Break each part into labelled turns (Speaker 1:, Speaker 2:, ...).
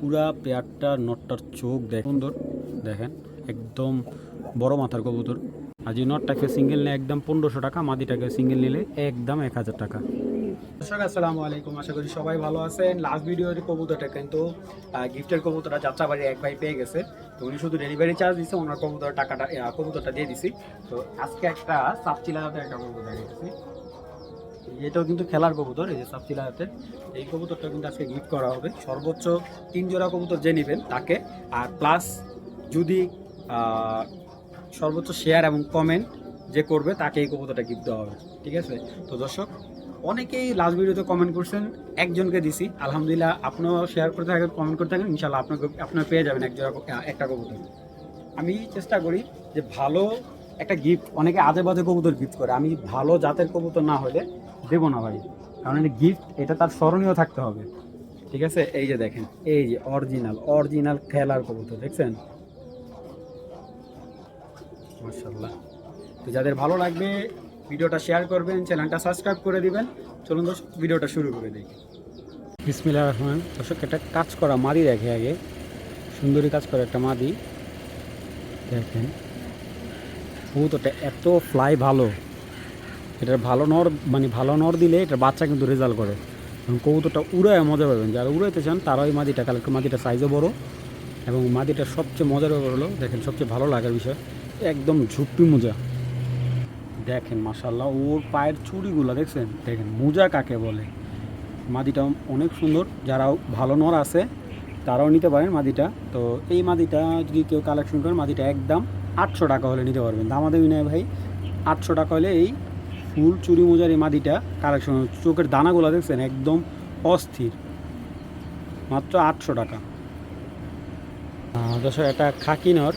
Speaker 1: পুরা পেয়ারটা, নটটার চোখ দেখ সুন্দর। দেখেন, একদম বড় মাথার কবুতর। আর যে নটটাকে সিঙ্গেল নিলে একদম পনেরোশো টাকা, মাদিটাকে সিঙ্গেল নিলে একদম এক হাজার টাকা। দর্শক, আসসালামু আলাইকুম। আশা করি সবাই ভালো আছেন। লাস্ট ভিডিওর কবুতরটা কিন্তু গিফটের কবুতরটা যাত্রাবাড়ি এক ভাই পেয়ে গেছে। তো উনি শুধু ডেলিভারি চার্জ দিচ্ছে ওনার কবুতর টাকাটা কবুতরটা দিয়ে দিছি। তো আজকে একটা সাপচিলাতে একটা কবুতর দিয়ে দিচ্ছি এটাও কিন্তু খেলার কবুতর, এই যে হাতের এই কবুতরটা কিন্তু আজকে গিফট করা হবে। সর্বোচ্চ তিন জোড়া কবুতর যে নেবেন তাকে, আর প্লাস যদি সর্বোচ্চ শেয়ার এবং কমেন্ট যে করবে তাকে এই কবুতরটা গিফট দেওয়া হবে। ঠিক আছে? তো দর্শক, অনেকেই লাস্ট ভিডিওতে কমেন্ট করছেন, একজনকে দিছি। আলহামদুলিল্লাহ আপনিও শেয়ার করতে থাকেন কমেন্ট করতে থাকেন ইনশাল্লাহ আপনাকে, আপনার পেয়ে যাবেন এক জোড়া, একটা কবুতর। আমি চেষ্টা করি যে ভালো একটা গিফট অনেকে আজে বাজে কবুতর গিফট করে। আমি ভালো জাতের কবুতর না হলে দেবো না ভাই। কারণ এটা গিফট এটা তার স্মরণীয় থাকতে হবে। ঠিক আছে? এই যে দেখেন, এই যে অরিজিনাল অরিজিনাল খেলার কবুতর, দেখছেন? মার্শাল্লাহ তো যাদের ভালো লাগবে, ভিডিওটা শেয়ার করবেন চ্যানেলটা সাবস্ক্রাইব করে দিবেন। চলুন দর্শক, ভিডিওটা শুরু করে দিই। বিসমিল্লাহ রহমান। দর্শক, একটা কাজ করা মাদি দেখে আগে। সুন্দরী কাজ করা একটা মাদি। দেখেন। কবুতরটা এত ফ্লাই ভালো। এটার ভালো নর মানে ভালো নর দিলে এটার বাচ্চা কিন্তু রেজাল্ট করে। এবং কবুতরটা উড়ায় মজা পাবেন। যারা উড়াইতে চান তারা ওই মাদিটা কালকে মাদিটা সাইজও বড় এবং মাদিটার সবচেয়ে মজার ব্যাপার হলো, দেখেন সবচেয়ে ভালো লাগার বিষয়, একদম ঝুপি মোজা। দেখেন মাসাল্লাহ ওর পায়ের চুড়িগুলো দেখছেন? দেখেন, মোজা কাকে বলে? মাদিটা অনেক সুন্দর। যারা ভালো নর আছে, তারাও নিতে পারেন মাদিটা। তো এই মাদিটা যদি কেউ কালেকশন করেন, মাদিটা একদম আটশো টাকা হলে নিতে পারবেন। দামাদামি নেয় ভাই। আটশো টাকা হলে এই ফুল চুরি মোজার এই মাদিটা কালেকশন চোখের দানাগুলো দেখছেন, একদম অস্থির। মাত্র আটশো টাকা। দর্শক, এটা খাকিনর।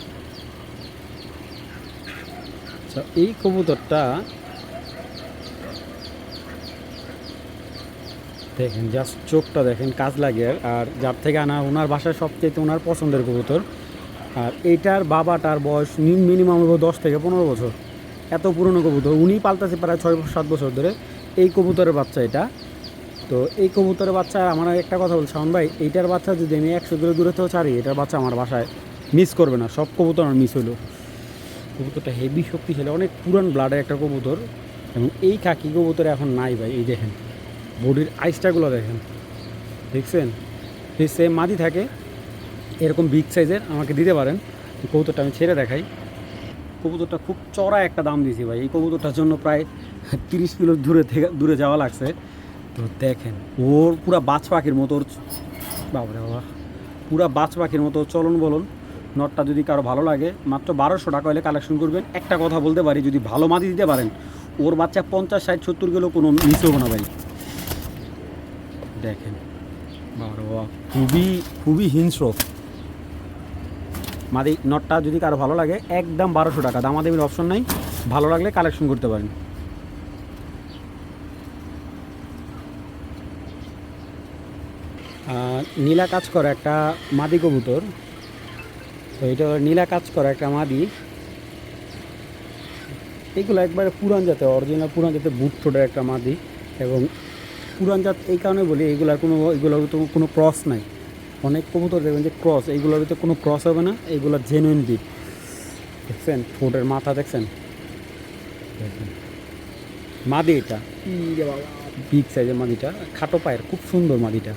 Speaker 1: আচ্ছা এই কবুতরটা দেখেন জাস্ট চোখটা দেখেন, কাজ লাগে। আর যার থেকে আনা ওনার বাসায় সবচেয়ে ওনার পছন্দের কবুতর। আর এইটার বাবাটার বয়স মিনিমাম দশ থেকে পনেরো বছর। এত পুরনো কবুতর। উনি পাল্টাছে প্রায় ছয় সাত বছর ধরে। এই কবুতরের বাচ্চা এটা। তো এই কবুতরের বাচ্চা, আমার একটা কথা বলছি শাওন ভাই, এইটার বাচ্চা যদি আমি একশো দূরে দূরে থেকেও ছাড়ি, এটার বাচ্চা আমার বাসায় মিস করবে না। সব কবুতর আমার মিস হলো কবুতরটা হেভি শক্তিশালী, অনেক পুরান ব্লাডের একটা কবুতর। এবং এই কাকি কবুতর এখন নাই ভাই, এই দেখেন। বডির আইসটাগুলো দেখেন। দেখছেন? এই সেম মাদি থাকে। এরকম বিগ সাইজের আমাকে দিতে পারেন। কবুতরটা আমি ছেড়ে দেখাই। কবুতরটা খুব চড়া একটা দাম দিয়েছি ভাই। এই কবুতরটার জন্য প্রায় তিরিশ কিলো দূরে থেকে দূরে যাওয়া লাগছে। তো দেখেন, ওর পুরা বাজ পাখির মতো ওর বাবরে বাবা। পুরা বাজ পাখির মতো চলন বলন। নটটা যদি কারও ভালো লাগে, মাত্র বারোশো টাকা হলে কালেকশন করবেন। একটা কথা বলতে পারি, যদি ভালো মাদি দিতে পারেন, ওর বাচ্চা পঞ্চাশ, ষাট, সত্তর কিলো কোনো মিস হবে না ভাই। দেখেন বাবা, খুবই খুবই হিংস্র। মাদি নটটা যদি কারও ভালো লাগে, একদম বারোশো টাকা। দামাদামির অপশন নাই। ভালো লাগলে কালেকশন করতে পারেন। নীলা কাজ করা একটা মাদি কবুতর। তো এটা নীলা কাজ করা একটা মাদি। এগুলো একবারে পুরান জাতের অরিজিনাল পুরান জাতের বুট ঠোঁটের একটা মাদি। এবং পুরান জাত এই কারণে বলি, এগুলার কোনো, এগুলোর তো কোনো ক্রস নাই। অনেক কবুতর দেখবেন যে ক্রস এইগুলোর ভিতরে কোনো ক্রস হবে না এইগুলোর জেনুইন বিট দেখছেন ঠোঁটের মাথা দেখছেন? মাদি এটা। বিগ সাইজের মাদিটা খাটো পায়ের খুব সুন্দর মাদিটা।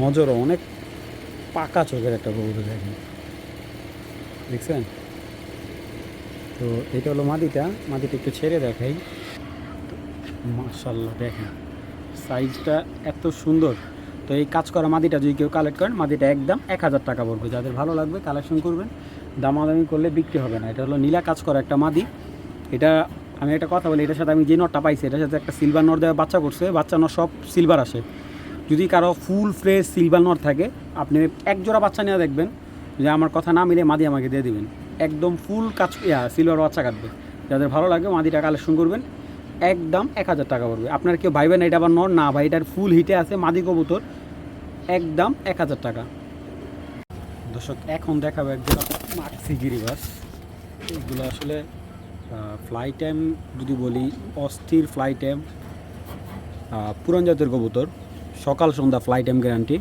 Speaker 1: নজরও অনেক পাকা চোখের একটা কবুতর দেখেন। দেখছেন? তো এটা হলো মাদিটা মাদিটা একটু ছেড়ে দেখাই। মাশাল্লাহ দেখেন। সাইজটা এত সুন্দর। তো এই কাজ করা মাদিটা যদি কেউ কালেক্ট করেন, মাদিটা একদম এক হাজার টাকা পড়বে। যাদের ভালো লাগবে কালেকশন করবেন। দামাদামি করলে বিক্রি হবে না। এটা হলো নীলা কাজ করা একটা মাদি। এটা আমি একটা কথা বলি, এটার সাথে আমি যে নটটা পাইছি, এটার সাথে একটা সিলভার নট দেওয়া বাচ্চা করছে। বাচ্চা নট সব সিলভার আসে। যদি কারও ফুল ফ্রেশ সিলভার নট থাকে, আপনি এক জোড়া বাচ্চা নিয়ে দেখবেন যে আমার কথা না মিলে মাদি আমাকে দিয়ে দেবেন। একদম ফুল কাজ সিলভার বাচ্চা কাটবে। যাদের ভালো লাগবে মাদিটা কালেকশন করবেন। একদম এক হাজার টাকা পড়বে। আপনার কেউ ভাইবেন এটা আবার না ভাই, এটার ফুল হিটে আছে মাদি কবুতর। একদম এক হাজার টাকা। দর্শক, এখন দেখাবো একজন মাক্সি গিরিবাস। এগুলো আসলে ফ্লাই টাইম যদি বলি, অস্থির ফ্লাই টাইম পুরান জাতের কবুতর। সকাল সন্ধ্যা ফ্লাই টাইম গ্যারান্টি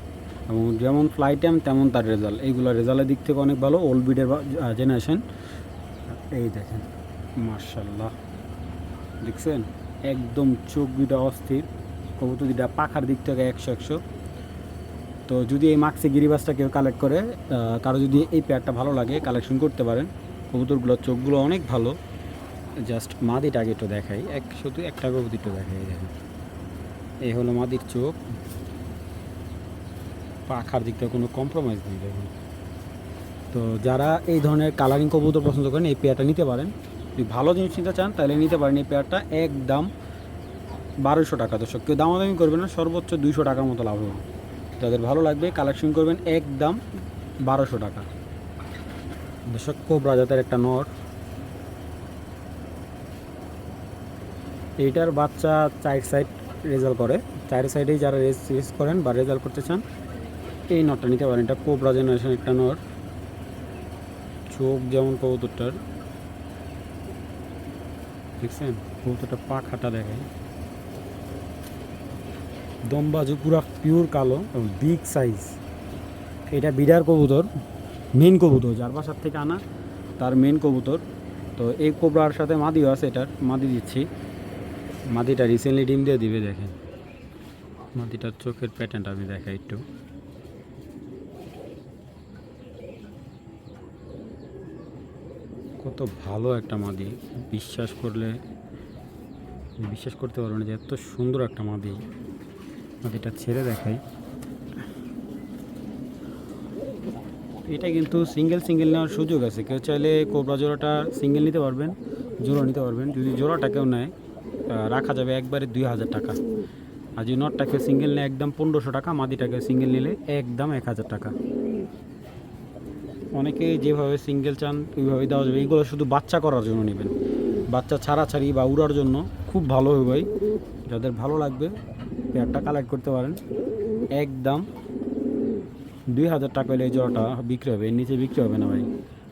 Speaker 1: এবং যেমন ফ্লাই টাইম তেমন তার রেজাল্ট এইগুলো রেজাল্টের দিক থেকে অনেক ভালো ওল্ড বিডের জেনারেশন এই দেখেন মার্শাল্লাহ দেখছেন? একদম চোখ দুটা অস্থির, কবুতর দুটা পাখার দিক থেকে একশো একশো। তো যদি এই মাক্সে গিরিবাসটা কেউ কালেক্ট করে কারও যদি এই পেয়ারটা ভালো লাগে কালেকশন করতে পারেন। কবুতরগুলোর চোখগুলো অনেক ভালো। জাস্ট মাদিটা আগে একটু দেখাই। এক, শুধু একটা কবুতর একটু দেখাই দেখেন। এই হলো মাদির চোখ। পাখার দিক থেকে কোনো কম্প্রোমাইজ নেই, দেখুন। তো যারা এই ধরনের কালারিং কবুতর পছন্দ করেন, এই পেয়ারটা নিতে পারেন। যদি ভালো জিনিস নিতে চান, তাহলে নিতে পারেন এই পেয়ারটা একদম বারোশো টাকা। দর্শক, কেউ দামাদামি করবে না, সর্বোচ্চ দুইশো টাকার মতো লাভ হবে। যাদের ভালো লাগবে কালেকশন করবেন একদম বারোশো টাকা। দর্শক, কোবরা জাতের একটা নর। এইটার বাচ্চা চার সাইড রেজাল্ট করে। চার সাইডেই যারা রেস রেস করেন বা রেজাল্ট করতে চান, এই নটটা নিতে পারেন। এটা কোবরা জেনারেশন একটা নর। চোখ যেমন কবুতরটার। দেখছেন? কবুতরটা পাখাটা দেখায় দমবাজু পুরা পিওর কালো বিগ সাইজ এটা বিডার কবুতর মেন কবুতর যার বাসার থেকে আনা তার মেন কবুতর। তো এই কোবরার সাথে মাদিও আছে এটার, মাদি দিচ্ছি। মাদিটা রিসেন্টলি ডিম দিয়ে দিবে, দেখেন। মাদিটার চোখের প্যাটার্নটা আমি দেখাই একটু। কত ভালো একটা মাদি। বিশ্বাস করলে, বিশ্বাস করতে পারব না যে এত সুন্দর একটা মাদি। মাদিটা ছেড়ে দেখাই। এটা কিন্তু সিঙ্গেল সিঙ্গেল নেওয়ার সুযোগ আছে। কেউ চাইলে কোবরা জোড়াটা সিঙ্গেল নিতে পারবেন, জোড়া নিতে পারবেন। যদি জোড়াটা কেউ নেয় রাখা যাবে একবারে দুই হাজার টাকা। আর যদি নটটাকে সিঙ্গেল নেয়, একদম পনেরোশো টাকা মাদিটাকে সিঙ্গেল নিলে একদম এক হাজার টাকা। অনেকে যেভাবে সিঙ্গেল চান, ওইভাবেই দেওয়া যাবে। এইগুলো শুধু বাচ্চা করার জন্য নেবেন। বাচ্চা ছাড়াছাড়ি বা উড়ার জন্য খুব ভালো হবে ভাই। যাদের ভালো লাগবে পেয়ারটা কালেক্ট করতে পারেন। একদম দুই হাজার টাকা হলে এই জোড়াটা বিক্রি হবে। নিচে বিক্রি হবে না ভাই।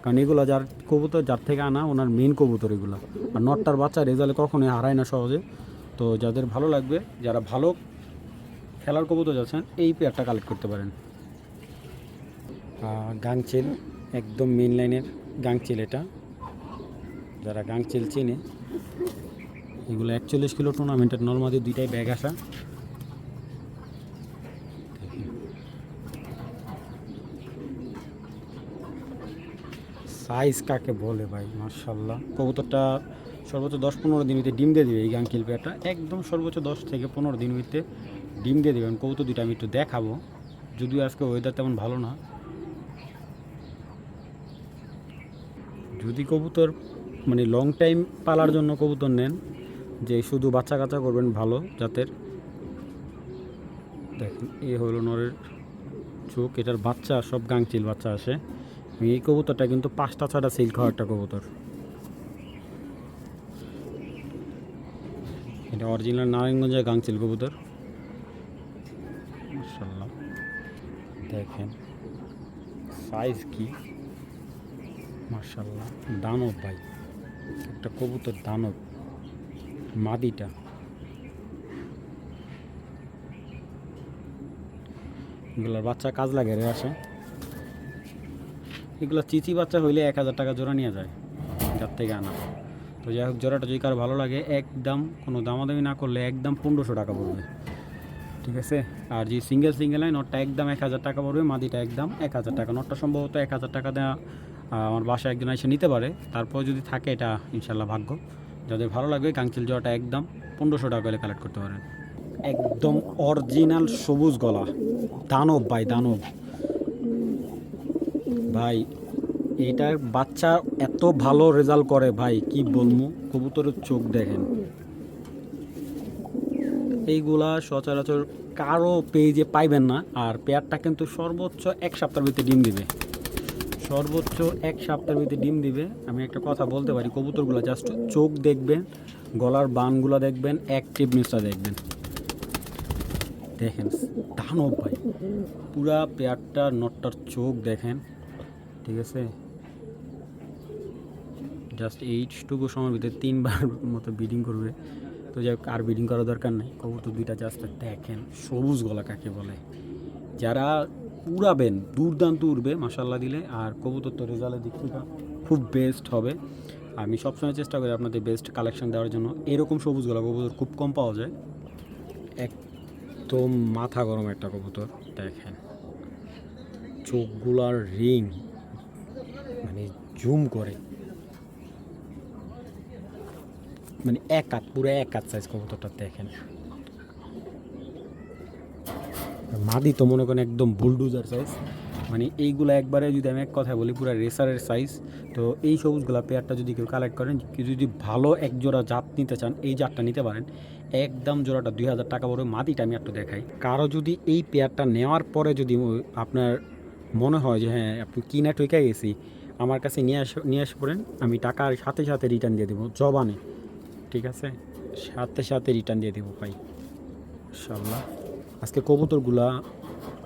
Speaker 1: কারণ এগুলো যার কবুতর, যার থেকে আনা, ওনার মেন কবুতর এগুলো। আর নটটার বাচ্চা রেজাল্ট কখনোই হারায় না সহজে। তো যাদের ভালো লাগবে, যারা ভালো খেলার কবুতর যাচ্ছেন, এই পেয়ারটা কালেক্ট করতে পারেন। গাংচিল, একদম মেন লাইনের গাংচিল এটা। যারা গাংচিল চেনে, এগুলো একচল্লিশ কিলো টুর্নামেন্টের নর্মাদি দুইটাই ব্যাগ আসা। সাইজ কাকে বলে ভাই মার্শাল্লাহ কবুতরটা সর্বোচ্চ দশ পনেরো দিন ডিম দিয়ে দেবে এই গাংকিল পেয়ারটা একদম সর্বোচ্চ দশ থেকে পনেরো দিন ভিতরে ডিম দিয়ে দেবেন কবুতর দুইটা আমি একটু দেখাবো। যদিও আজকে ওয়েদার তেমন ভালো না। যদি কবুতর মানে লং টাইম পালার জন্য কবুতর নেন, যে শুধু বাচ্চা কাচ্চা করবেন ভালো জাতের, দেখেন এই হলো নরের চোখ, এটার বাচ্চা, সব গাংচিল বাচ্চা আসে এই কবুতরটা কিন্তু পাঁচটা ছাড়া সিল খাওয়া একটা কবুতর। এটা অরিজিনাল নারায়ণগঞ্জের গাংচিল কবুতর। দেখেন সাইজ কি? মার্শাল্লাহ দানব ভাই। একটা কবুতর দানব। মাদিটা। এগুলোর বাচ্চা কাজ লাগে রে আসে। এগুলো চিচি বাচ্চা হইলে এক হাজার টাকা জোড়া নিয়ে যায়, যার থেকে আনা। তো যাই হোক, জোড়াটা যদি কারও ভালো লাগে, একদম কোনো দামাদামি না করলে একদম পনেরোশো টাকা পড়বে। ঠিক আছে? আর যে সিঙ্গেল সিঙ্গেল হয় নটটা একদম এক হাজার টাকা পড়বে, মাদিটা একদম এক হাজার টাকা। নটটা সম্ভবত এক হাজার টাকা দেওয়া আমার বাসায় একজন এসে নিতে পারে। তারপর যদি থাকে, এটা ইনশাল্লাহ ভাগ্য। যাদের ভালো লাগবে কাঙ্কিল জোড়াটা একদম পনেরোশো টাকা করে কালেক্ট করতে পারেন। একদম অরিজিনাল সবুজ গলা। দানব ভাই দানব। ভাই এটার বাচ্চা এত ভালো রেজাল্ট করে ভাই, কি বলব? কবুতরের চোখ দেখেন। এইগুলা সচরাচর কারও পেজে পাইবেন না, আর পেয়ারটা কিন্তু সর্বোচ্চ এক সপ্তাহের ভিতরে ডিম দিবে। সর্বোচ্চ এক সপ্তাহের ভিতরে ডিম দিবে। আমি একটা কথা বলতে পারি, কবুতরগুলো জাস্ট চোখ দেখবেন, গলার বানগুলো দেখবেন এক অ্যাক্টিভনেসটা দেখবেন। দেখেন, দানব ভাই, পুরা পেয়ারটা, নটটার চোখ দেখেন, ঠিক আছে? জাস্ট এইটুকু সময়ের ভিতরে তিনবার মতো ব্রিডিং করবে। তো যাই আর ব্রিডিং করার দরকার নেই। কবুতর দুইটা জাস্ট দেখেন, সবুজ গলা কাকে বলে? যারা উড়াবেন দুর্দান্ত উড়বে মাসাল্লাহ দিলে। আর কবুতর তো রেজাল্টের দিক থেকে খুব বেস্ট হবে। আমি সবসময় চেষ্টা করি আপনাদের বেস্ট কালেকশন দেওয়ার জন্য। এরকম সবুজ গলা কবুতর খুব কম পাওয়া যায়। একদম মাথা গরম একটা কবুতর, দেখেন। চোখগুলার রিং মানে জুম করে। মানে এক হাত, পুরো এক হাত সাইজ কবুতরটা দেখেন। মাদি তো মনে করেন একদম বুলডুজার সাইজ মানে এইগুলো একবারে যদি আমি এক কথায় বলি, পুরো রেসারের সাইজ তো এই সবুজগুলা পেয়ারটা যদি কেউ কালেক্ট করেন যদি ভালো এক জোড়া জাত নিতে চান, এই জাতটা নিতে পারেন। একদম জোড়াটা দুই হাজার টাকা পড়বে মাদিটা আমি একটু দেখাই। কারও যদি এই পেয়ারটা নেওয়ার পরে যদি আপনার মনে হয় যে হ্যাঁ আপনি কিনা ঠইকা গেছি, আমার কাছে নিয়ে আস, নিয়ে আসে পড়েন, আমি টাকার সাথে সাথে রিটার্ন দিয়ে দেবো, জবানে। ঠিক আছে? সাথে সাথে রিটার্ন দিয়ে দেবো ভাই। ইনশাল্লাহ। আজকে কবুতরগুলা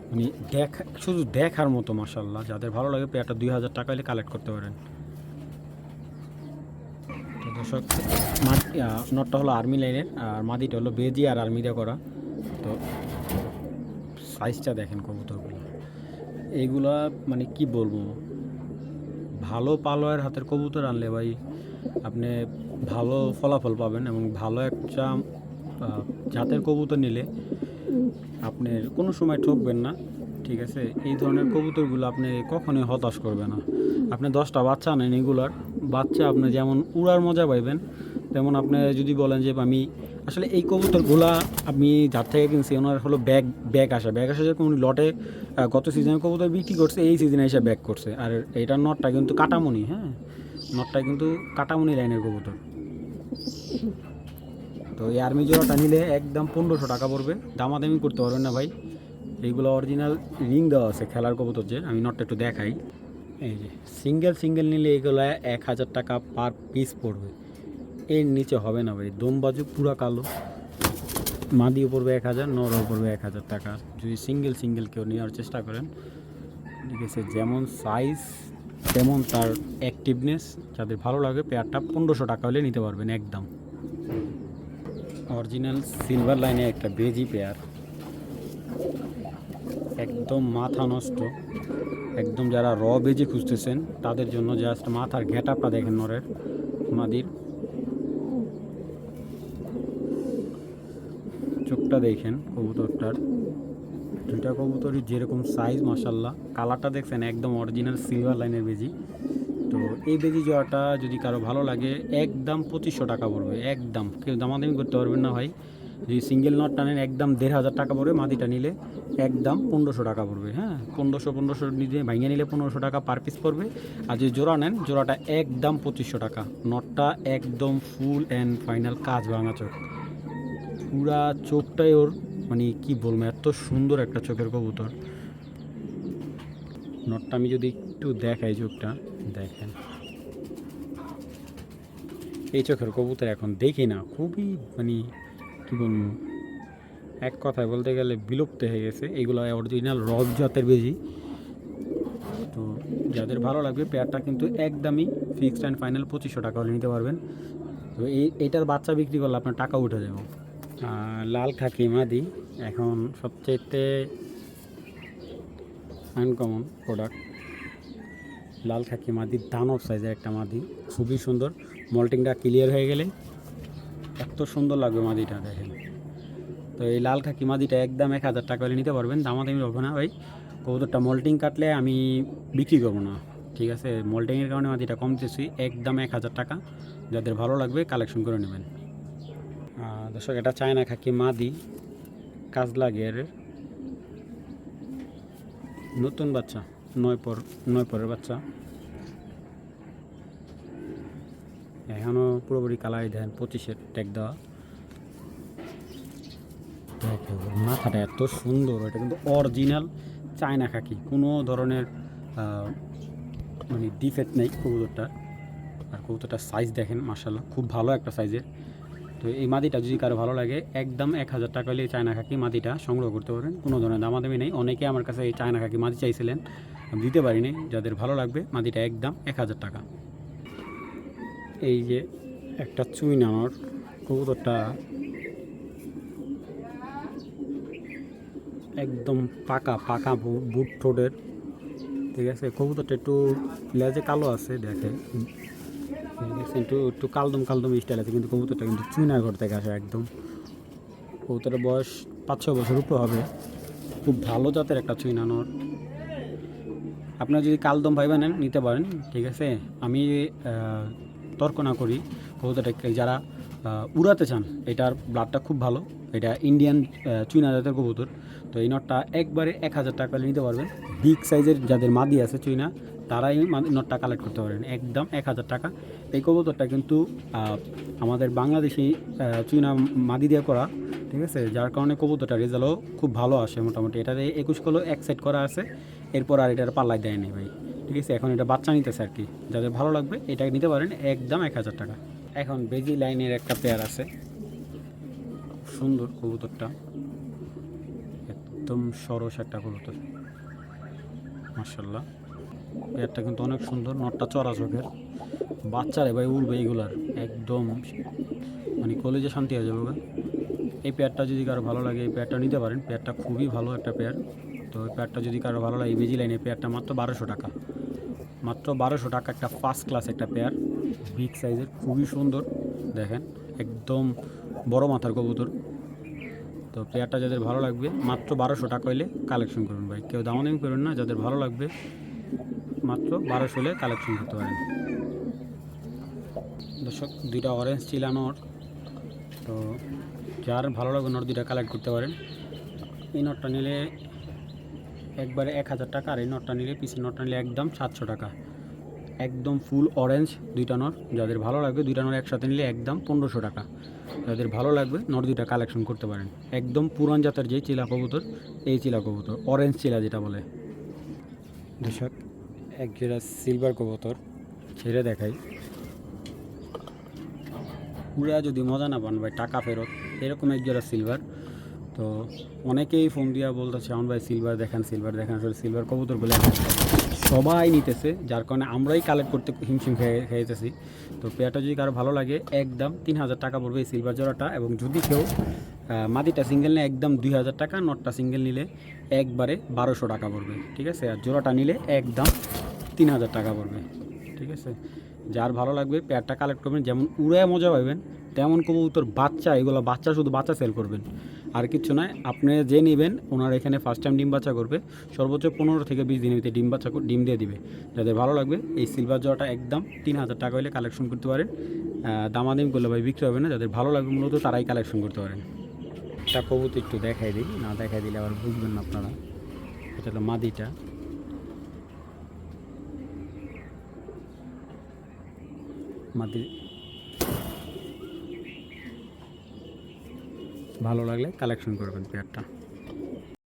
Speaker 1: মানে দেখ, শুধু দেখার মতো মাসাল্লাহ যাদের ভালো লাগে পেয়ারটা দুই হাজার টাকা হলে কালেক্ট করতে পারেন। দর্শক নটটা হলো আর্মি লাইনের আর মাদিটা হলো বেজি আর আর্মিটা করা। তো সাইজটা দেখেন কবুতরগুলো। এইগুলা মানে কি বলব? ভালো পালোয়ের হাতের কবুতর আনলে ভাই আপনি ভালো ফলাফল পাবেন এবং ভালো একটা জাতের কবুতর নিলে আপনার কোনো সময় ঠকবেন না, ঠিক আছে? এই ধরনের কবুতরগুলো আপনি কখনোই হতাশ করবে না। আপনি দশটা বাচ্চা নেন এগুলার, বাচ্চা আপনি যেমন উড়ার মজা পাইবেন, তেমন আপনি যদি বলেন যে, আমি আসলে এই কবুতরগুলা আমি যার থেকে কিনছি, ওনার হলো ব্যাগ ব্যাগ আসা। ব্যাগ আসা যেরকম লটে গত সিজনে কবুতর বিক্রি করছে, এই সিজনে এসে ব্যাগ করছে। আর এইটার নটটা কিন্তু কাটামনি হ্যাঁ? নটটা কিন্তু কাটামনি লাইনের কবুতর। তো এই আর্মি জোড়াটা নিলে একদম পনেরোশো টাকা পড়বে। দামাদামি করতে পারবেন না ভাই। এইগুলো অরিজিনাল রিং দেওয়া আছে খেলার কবুতর যে, আমি নটটা একটু দেখাই। এই যে সিঙ্গেল সিঙ্গেল নিলে এইগুলো এক হাজার টাকা পার পিস পড়বে। এর নিচে হবে না ভাই, দম বাজু পুরা কালো। মাদিও পড়বে এক হাজার, নরও পড়বে এক হাজার টাকা। যদি সিঙ্গেল সিঙ্গেল কেউ নেওয়ার চেষ্টা করেন, ঠিক আছে, যেমন সাইজ তেমন তার অ্যাক্টিভনেস যাদের ভালো লাগে পেয়ারটা পনেরোশো টাকা হলে নিতে পারবেন একদম। অরিজিনাল সিলভার লাইনে একটা বেজি পেয়ার। একদম মাথা নষ্ট। একদম যারা র বেজি খুঁজতেছেন, তাদের জন্য জাস্ট মাথার ঘেট আপটা দেখেন নরের মাদির চোখটা দেখেন কবুতরটার। দুইটা কবুতরই যেরকম সাইজ মাসাল্লাহ কালারটা দেখছেন একদম অরিজিনাল সিলভার লাইনের বেজি। তো এই বেজি জোয়াটা যদি কারও ভালো লাগে, একদম পঁচিশশো টাকা পড়বে, একদম। কেউ দামাদামি করতে পারবেন না ভাই। যদি সিঙ্গেল নট টানেন একদম দেড় হাজার টাকা পড়বে মাদিটা নিলে, একদম পনেরোশো টাকা পড়বে হ্যাঁ? পনেরোশো পনেরোশো নিজে ভাঙিয়ে নিলে পনেরোশো টাকা পার পিস পড়বে। আর যদি জোড়া নেন, জোড়াটা একদম পঁচিশশো টাকা। নটটা একদম ফুল অ্যান্ড ফাইনাল কাজ ভাঙা চোখ। পুরা চোখটাই ওর মানে কি বলব, এত সুন্দর একটা চোখের কবুতর। নটটা আমি যদি একটু দেখাই চোখটা। দেখেন। এই চোখের কবুতর এখন দেখি না, খুবই মানে কি বলব, এক কথায় বলতে গেলে বিলুপ্ত হয়ে গেছে। এগুলো অরিজিনাল রক জাতের বেজি। তো যাদের ভালো লাগবে পেয়ারটা কিন্তু একদমই ফিক্সড অ্যান্ড ফাইনাল পঁচিশশো টাকা হলে নিতে পারবেন। তো এই এইটার বাচ্চা বিক্রি করলে আপনার টাকা উঠে যাবে। লাল খাকি মাদি, এখন সবচেয়ে আনকমন প্রোডাক্ট লাল খাকি মাদি দানব সাইজের একটা মাদি। খুবই সুন্দর। মল্টিংটা ক্লিয়ার হয়ে গেলে এত সুন্দর লাগবে মাদিটা, দেখেন। তো এই লাল খাকি মাদিটা একদম এক হাজার টাকা নিতে পারবেন। দামাদামি হবে না ভাই। কবুতরটা মল্টিং কাটলে আমি বিক্রি করব না। ঠিক আছে? মল্টিংয়ের কারণে মাদিটা কম দিতেছি একদম এক হাজার টাকা। যাদের ভালো লাগবে কালেকশন করে নেবেন। দর্শক, এটা চায়না খাকি মাদি। কাজ লাগে নতুন বাচ্চা। নয় পর, নয় পরের বাচ্চা। এখনও পুরোপুরি কালারই দেন, পঁচিশের ট্যাগ দেওয়া। মাথাটা এত সুন্দর, এটা কিন্তু অরিজিনাল চায়না খাকি। কোনো ধরনের মানে ডিফেক্ট নেই কবুতরটা। আর কবুতরটার সাইজ দেখেন মার্শাল্লাহ খুব ভালো একটা সাইজের তো এই মাদিটা যদি কারও ভালো লাগে, একদম এক হাজার টাকা হলে চায়না খাকি মাদিটা সংগ্রহ করতে পারেন কোনো ধরনের দামাদামি নেই। অনেকে আমার কাছে এই চায়না খাকি মাদি চাইছিলেন। আমি দিতে পারিনি, যাদের ভালো লাগবে, মাদিটা একদম এক হাজার টাকা। এই যে একটা চুই নামার কবুতরটা। একদম পাকা পাকা বুট ঠোঁটের। ঠিক আছে, কবুতরটা একটু লেজে কালো আছে, দেখে। দেখছেন, একটু একটু কালদম কালদম স্টাইল আছে, কিন্তু কবুতরটা কিন্তু চুইনাগড় থেকে আসে একদম। কবুতরের বয়স পাঁচ ছ বছর উপরে হবে। খুব ভালো জাতের একটা চুইনানোর আপনারা যদি কালদম ভাই বানেন, নিতে পারেন, ঠিক আছে? আমি তর্ক না করি, কবুতরটাকে। যারা উড়াতে চান, এটার ব্লাডটা খুব ভালো। এটা ইন্ডিয়ান চুইনা জাতের কবুতর। তো এই নটটা একবারে এক হাজার টাকা নিতে পারবেন। বিগ সাইজের যাদের মাদি আছে চুইনা, তারাই নটটা কালেক্ট করতে পারেন একদম এক হাজার টাকা। এই কবুতরটা কিন্তু আমাদের বাংলাদেশি চুইনা মাদি দিয়ে করা, ঠিক আছে? যার কারণে কবুতরটা রেজাল্টও খুব ভালো আসে মোটামুটি। এটাতে একুশ কলো এক সাইড করা আছে। এরপর আর এটার পাল্লাই দেয়নি ভাই। ঠিক আছে? এখন এটা বাচ্চা নিতেছে আর কি। যাদের ভালো লাগবে, এটা নিতে পারেন। একদম এক হাজার টাকা। এখন বেজি লাইনের একটা পেয়ার আছে। সুন্দর কবুতরটা। একদম সরস একটা কবুতর। মার্শাল্লাহ পেয়ারটা কিন্তু অনেক সুন্দর, নটটা চড়া চোখের। বাচ্চারে ভাই উড়বে এইগুলার। একদম মানে কলেজে শান্তি হয়ে যাবে। এই পেয়ারটা যদি কারও ভালো লাগে, এই পেয়ারটা নিতে পারেন। পেয়ারটা খুবই ভালো একটা পেয়ার। তো এই পেয়ারটা যদি কারও ভালো লাগে বেজি লাইনে পেয়ারটা মাত্র বারোশো টাকা। মাত্র বারোশো টাকা একটা ফার্স্ট ক্লাস একটা পেয়ার। বিগ সাইজের খুবই সুন্দর। দেখেন, একদম বড় মাথার কবুতর। তো প্লেয়ারটা যাদের ভালো লাগবে, মাত্র বারোশো টাকা হইলে কালেকশন করুন ভাই। কেউ দামাদামি করুন না, যাদের ভালো লাগবে, মাত্র বারোশো হলে কালেকশন করতে পারেন। দর্শক, দুইটা অরেঞ্জ চিলানোর তো যার ভালো লাগবে নোট দুইটা কালেক্ট করতে পারেন। এই নোটটা নিলে একবারে এক হাজার টাকা, আর এই নোটটা নিলে পিসি নোটটা নিলে একদম সাতশো টাকা। একদম ফুল অরেঞ্জ দুইটা নোট যাদের ভালো লাগবে দুইটা নোট একসাথে নিলে একদম পনেরোশো টাকা। যাদের ভালো লাগবে নোট দুইটা কালেকশন করতে পারেন। একদম পুরান জাতের যে চিলা কবুতর এই চিলা কবুতর অরেঞ্জ চিলা যেটা বলে। দর্শক এক জোড়া সিলভার কবুতর। ছেড়ে দেখাই। পুরা যদি মজা না পান ভাই টাকা ফেরত। এরকম এক জোড়া সিলভার তো অনেকেই ফোন দিয়া বলতেছে আমার ভাই সিলভার দেখান সিলভার দেখান। আসলে সিলভার কবুতর বলে সবাই নিতেছে, যার কারণে আমরাই কালেক্ট করতে হিমশিম খেয়ে, খেয়েতেছি। তো পেয়ারটা যদি কারও ভালো লাগে, একদম তিন হাজার টাকা পড়বে এই সিলভার জোড়াটা এবং যদি কেউ মাদিটা সিঙ্গেল নিলে একদম দুই হাজার টাকা, নটটা সিঙ্গেল নিলে একবারে বারোশো টাকা পড়বে, ঠিক আছে? আর জোড়াটা নিলে একদম তিন হাজার টাকা পড়বে, ঠিক আছে? যার ভালো লাগবে, পেয়ারটা কালেক্ট করবেন, যেমন উড়ে মজা পাবেন, তেমন কবুতর, বাচ্চা, এগুলো বাচ্চা শুধু বাচ্চা সেল করবেন। আর কিছু নয়, আপনি যে নেবেন, ওনার এখানে ফার্স্ট টাইম ডিম বাচ্চা করবে, সর্বোচ্চ পনেরো থেকে বিশ দিনের ভিতরে ডিম বাচ্চা ডিম দিয়ে দিবে। যাদের ভালো লাগবে, এই সিলভার জোড়াটা একদম তিন হাজার টাকা হলে কালেকশন করতে পারেন। দামাদামি করলে ভাই বিক্রি হবে না, যাদের ভালো লাগবে মূলত তারাই কালেকশন করতে পারেন। একটা কবুতর একটু দেখাই দিই, না দেখাই দিলে আবার বুঝবেন না আপনারা। এটা হলো মাদিটা। মাদি ভালো লাগলে কালেকশন করবেন পেয়ারটা